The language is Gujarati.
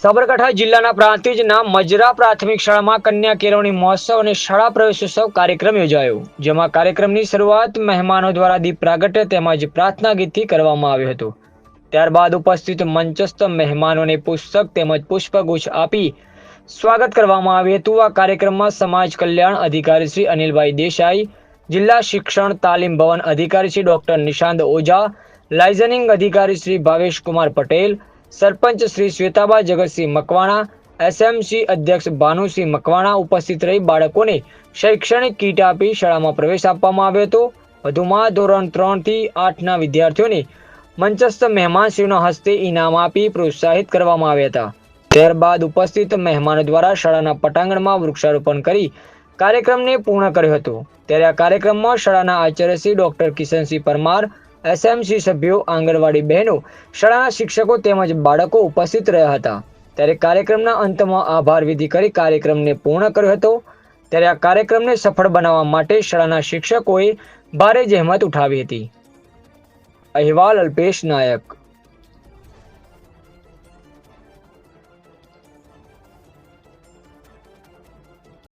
સાબરકાંઠા જિલ્લાના પ્રાંતિજના મજરા પ્રાથમિક શાળામાં કન્યા કેળવણી મહોત્સવ અને શાળા પ્રવેશોત્સવ કાર્યક્રમ યોજાયો. જેમાં કાર્યક્રમની શરૂઆત મહેમાનો દ્વારા દીપ પ્રાગટ્ય તેમજ પ્રાર્થના ગીતથી કરવામાં આવ્યો હતો. ત્યારબાદ ઉપસ્થિત મંચસ્થ મહેમાનોને પુસ્તક તેમજ પુષ્પગુચ્છ આપી સ્વાગત કરવામાં આવ્યું હતું. આ કાર્યક્રમમાં સમાજ કલ્યાણ અધિકારી શ્રી અનિલભાઈ દેસાઈ, જિલ્લા શિક્ષણ તાલીમ ભવન અધિકારી શ્રી ડોક્ટર નિશાંત ઓઝા, લાઇઝનિંગ અધિકારી શ્રી ભાવેશ કુમાર પટેલ સરપંચ શ્રી શ્વેતાબા જગતસિંહ મકવાણા, એસએમસી અધ્યક્ષ ભાનુસિંહ મકવાણા ઉપસ્થિત રહી બાળકોને શૈક્ષણિક કીટ આપી શાળામાં પ્રવેશ આપવામાં આવ્યો હતો. વધુમાં ધોરણ ત્રણથી આઠના વિદ્યાર્થીઓને મંચસ્થ મહેમાનશ્રીના હસ્તે ઇનામ આપી પ્રોત્સાહિત કરવામાં આવ્યા હતા. ત્યારબાદ ઉપસ્થિત મહેમાનો દ્વારા શાળાના પટાંગણમાં વૃક્ષારોપણ કરી કાર્યક્રમને પૂર્ણ કર્યો હતો. ત્યારે આ કાર્યક્રમમાં શાળાના આચાર્ય શ્રી ડોક્ટર કિશનસિંહ પરમાર એસએમસી સભ્યો, આંગણવાડી બહેનો શાળાના શિક્ષકો તેમજ બાળકો ઉપસ્થિત રહ્યા હતા. ત્યારે કાર્યક્રમના અંતમાં આભાર વિધિ કરી કાર્યક્રમને પૂર્ણ કર્યો હતો. ત્યારે આ કાર્યક્રમને સફળ બનાવવા માટે શાળાના શિક્ષકોએ ભારે જહેમત ઉઠાવી હતી. અહેવાલ અલ્પેશ નાયક.